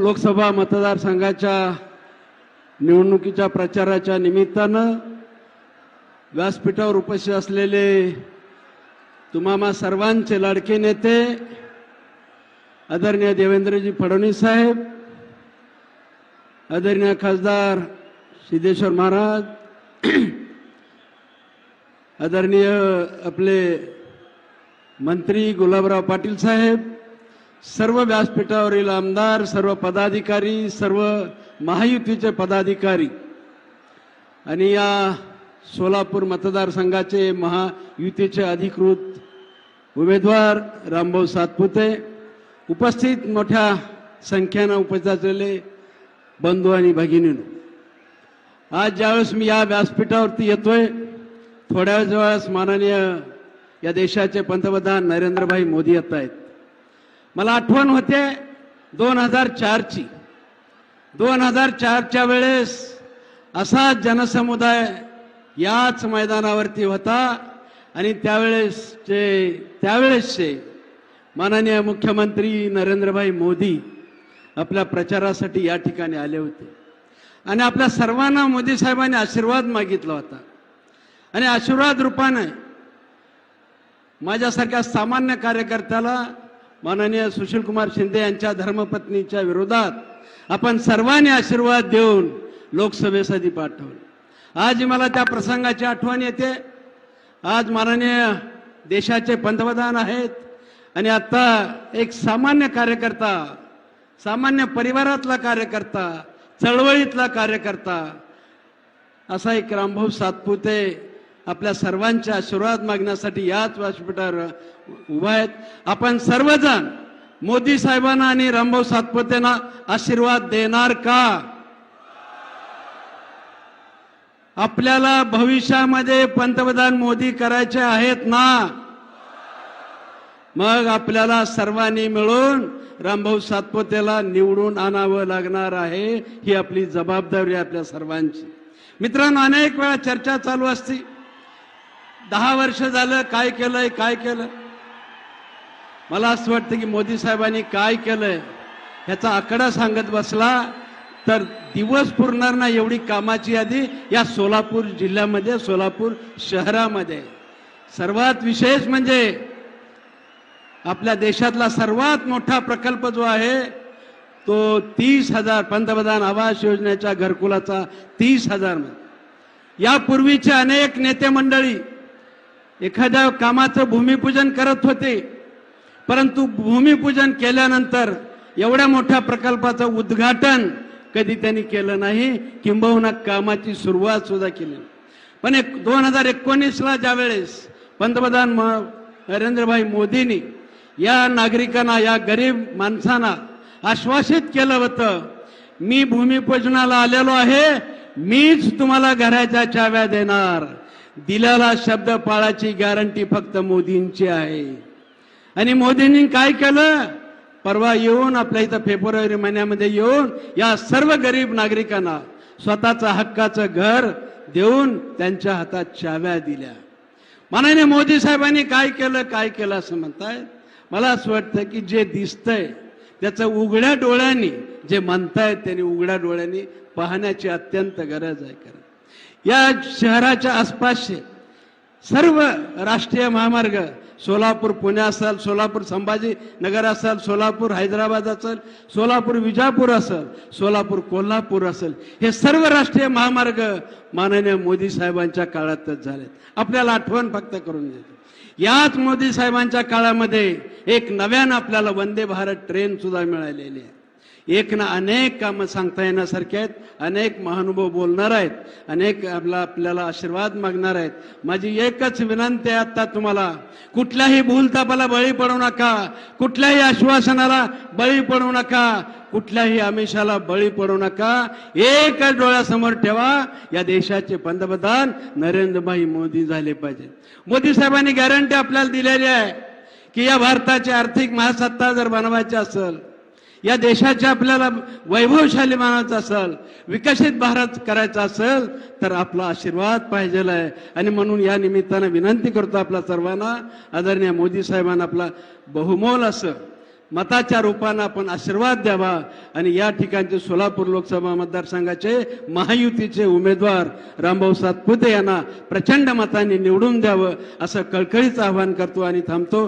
लोकसभा मतदारसंघाच्या निवडणुकीच्या प्रचाराच्या निमित्तानं व्यासपीठावर उपस्थित असलेले तुम्हाला सर्वांचे लाडके नेते आदरणीय देवेंद्रजी फडणवीस साहेब आदरणीय खासदार सिद्धेश्वर महाराज आदरणीय आपले मंत्री गुलाबराव पाटील साहेब सर्व व्यासपीठावरील आमदार सर्व पदाधिकारी सर्व महायुतीचे पदाधिकारी आणि या सोलापूर मतदारसंघाचे महायुतीचे अधिकृत उमेदवार रामभाऊ सातपुते उपस्थित मोठ्या संख्येनं उपस्थित असलेले बंधू आणि भगिनींनो. आज ज्यावेळेस मी या व्यासपीठावरती येतोय थोड्या वेळेस माननीय या देशाचे पंतप्रधान नरेंद्रभाई मोदी येत आहेत. मला आठवण होते दोन हजार चारची. दोन हजार चारच्या वेळेस असा जनसमुदाय याच मैदानावरती होता आणि त्यावेळेसचे त्यावेळेसचे माननीय मुख्यमंत्री नरेंद्रभाई मोदी आपल्या प्रचारासाठी या ठिकाणी आले होते. आणि आपल्या सर्वांना मोदी साहेबांनी आशीर्वाद मागितला होता. आणि आशीर्वाद रूपाने माझ्यासारख्या सामान्य कार्यकर्त्याला माननीय सुशीलकुमार शिंदे यांच्या धर्मपत्नीच्या विरोधात आपण सर्वांनी आशीर्वाद देऊन लोकसभेसाठी पाठवलं आज मला त्या प्रसंगाची आठवण येते. आज माननीय देशाचे पंतप्रधान आहेत आणि आता एक सामान्य कार्यकर्ता सामान्य परिवारातला कार्यकर्ता चळवळीतला कार्यकर्ता असा एक रामभाऊ सातपुते आपल्या सर्वांच्या आशीर्वाद मागण्यासाठी याच व्यासपीठावर उभा आहेत. आपण सर्वजण मोदी साहेबांना आणि रामभाऊ सातपुतेंना आशीर्वाद देणार का? आपल्याला भविष्यामध्ये पंतप्रधान मोदी करायचे आहेत ना? मग आपल्याला सर्वांनी मिळून रामभाऊ सातपोतेला निवडून आणावं लागणार आहे ही आपली जबाबदारी आहे आपल्या सर्वांची. मित्रांनो अनेक वेळा चर्चा चालू असते. दहा वर्ष झालं काय केलंय काय केलं? मला असं वाटतं की मोदी साहेबांनी काय केलंय ह्याचा आकडा सांगत बसला तर दिवस पुरणार ना एवढी कामाची यादी या सोलापूर जिल्ह्यामध्ये सोलापूर शहरामध्ये. सर्वात विशेष म्हणजे आपल्या देशातला सर्वात मोठा प्रकल्प जो आहे तो तीस हजार पंतप्रधान आवास योजनेच्या घरकुलाचा तीस हजार यापूर्वीचे अनेक नेते मंडळी एखाद्या कामाचं भूमिपूजन करत होते परंतु भूमिपूजन केल्यानंतर एवढ्या मोठ्या प्रकल्पाचं उद्घाटन कधी त्यांनी केलं नाही किंबहुना कामाची सुरुवात सुद्धा केली पण एक दोन हजार एकोणीसला ज्या वेळेस पंतप्रधान म- नरेंद्रभाई मोदींनी या नागरिकांना या गरीब माणसांना आश्वासित केलं होतं मी भूमिपूजनाला आलेलो आहे मीच तुम्हाला घराच्या चाव्या देणार. दिलेला शब्द पाळाची गॅरंटी फक्त मोदींची आहे. आणि मोदींनी काय केलं? परवा येऊन आपल्या इथं फेब्रुवारी महिन्यामध्ये येऊन या सर्व गरीब नागरिकांना स्वतःचा हक्काचं घर देऊन त्यांच्या हातात चाव्या दिल्या. मानाने मोदी साहेबांनी काय केलं काय केलं असं म्हणताय? मला असं वाटतं की जे दिसतंय त्याचं उघड्या डोळ्यांनी जे म्हणतायत त्यांनी उघड्या डोळ्यांनी पाहण्याची अत्यंत गरज आहे खरं या शहराच्या आसपासचे सर्व राष्ट्रीय महामार्ग सोलापूर पुणे असेल सोलापूर संभाजी नगर असेल सोलापूर हैदराबाद असेल सोलापूर विजापूर असेल सोलापूर कोल्हापूर असेल हे सर्व राष्ट्रीय महामार्ग माननीय मोदी साहेबांच्या काळातच झाले आपल्याला आठवण फक्त करून देतो. याच मोदी साहेबांच्या काळामध्ये एक नव्यानं आपल्याला वंदे भारत ट्रेन सुद्धा मिळालेली आहे. एक ना अनेक कामं सांगता येण्यासारखे आहेत अनेक महानुभव बोलणार आहेत अनेक आपला आपल्याला आशीर्वाद मागणार आहेत. माझी एकच विनंती आहे आता तुम्हाला कुठल्याही भूलतापाला बळी पडू नका कुठल्याही आश्वासनाला बळी पडू नका कुठल्याही आमिषाला बळी पडू नका. एकच डोळ्यासमोर ठेवा या देशाचे पंतप्रधान नरेंद्रभाई मोदी झाले पाहिजे. मोदी साहेबांनी गॅरंटी आपल्याला दिलेली आहे की या भारताची आर्थिक महासत्ता जर बनवायची असेल या देशाचे आपल्याला वैभवशाली मानायचं असेल विकसित भारत करायचा असेल तर आपला आशीर्वाद पाहिजे आहे. आणि म्हणून या निमित्तानं विनंती करतो आपल्या सर्वांना आदरणीय मोदी साहेबांना आपला बहुमोल असं मताच्या रूपानं आपण आशीर्वाद द्यावा. आणि या ठिकाणचे सोलापूर लोकसभा मतदारसंघाचे महायुतीचे उमेदवार रामभाऊ सातपुते यांना प्रचंड मताने निवडून द्यावं असं कळकळीचं आवाहन करतो आणि थांबतो.